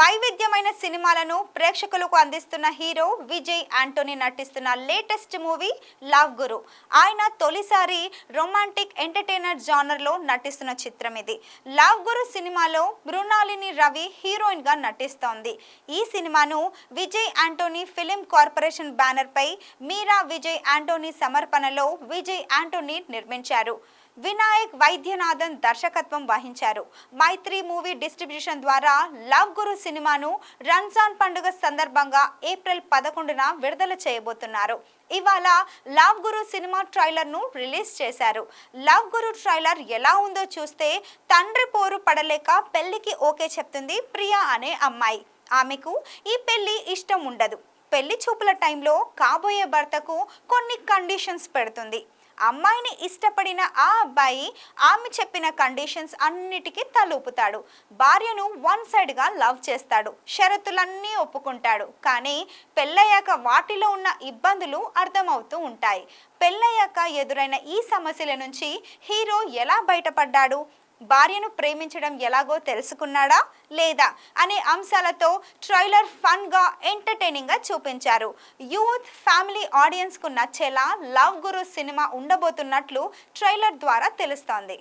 വൈവിധ്യം సినిమాలను ప్రేక్షకులకు అందిస్తున్న హీరో విజయ్ యాంటోనీ నటిస్తున్న లేటెస్ట్ మూవీ లవ్ గురు. ఆయన తొలిసారి రొమాంటిక్ ఎంటర్టైనర్ జానర్లో నటిస్తున్న చిత్రం ఇది. లవ్ గురు సినిమాలో మృణాలిని రవి హీరోయిన్గా నటిస్తోంది. ఈ సినిమాను Vijay Antony film corporation banner పై మీరా విజయ్ యాంటోనీ సమర్పణలో విజయ్ యాంటోనీ నిర్మించారు. వినాయక్ వైద్యనాథన్ దర్శకత్వం వహించారు. మైత్రి మూవీ డిస్ట్రిబ్యూషన్ ద్వారా లవ్ గురు సినిమాను రంజాన్ పండుగ సందర్భంగా ఏప్రిల్ పదకొండున విడుదల చేయబోతున్నారు. ఇవాళ లవ్ గురు సినిమా ట్రైలర్ను రిలీజ్ చేశారు. లవ్ గురు ట్రైలర్ ఎలా ఉందో చూస్తే తండ్రి పోరు పడలేక పెళ్ళికి ఓకే చెప్తుంది ప్రియా అనే అమ్మాయి. ఆమెకు ఈ పెళ్ళి ఇష్టం ఉండదు. పెళ్ళి చూపుల టైంలో కాబోయే భర్తకు కొన్ని కండిషన్స్ పెడుతుంది. అమ్మాయిని ఇష్టపడిన ఆ అబ్బాయి ఆమె చెప్పిన కండిషన్స్ అన్నిటికీ తలూపుతాడు. భార్యను వన్ సైడ్గా లవ్ చేస్తాడు. షరతులన్నీ ఒప్పుకుంటాడు. కానీ పెళ్ళయ్యాక వాటిలో ఉన్న ఇబ్బందులు అర్థమవుతూ ఉంటాయి. పెళ్ళయ్యాక ఎదురైన ఈ సమస్యల నుంచి హీరో ఎలా బయటపడ్డాడు? భార్యను ప్రేమించడం ఎలాగో తెలుసుకున్నాడా లేదా అనే అంశాలతో ట్రైలర్ ఫన్గా ఎంటర్టైనింగ్గా చూపించారు. యూత్ ఫ్యామిలీ ఆడియన్స్కు నచ్చేలా లవ్ గురు సినిమా ఉండబోతున్నట్లు ట్రైలర్ ద్వారా తెలుస్తోంది.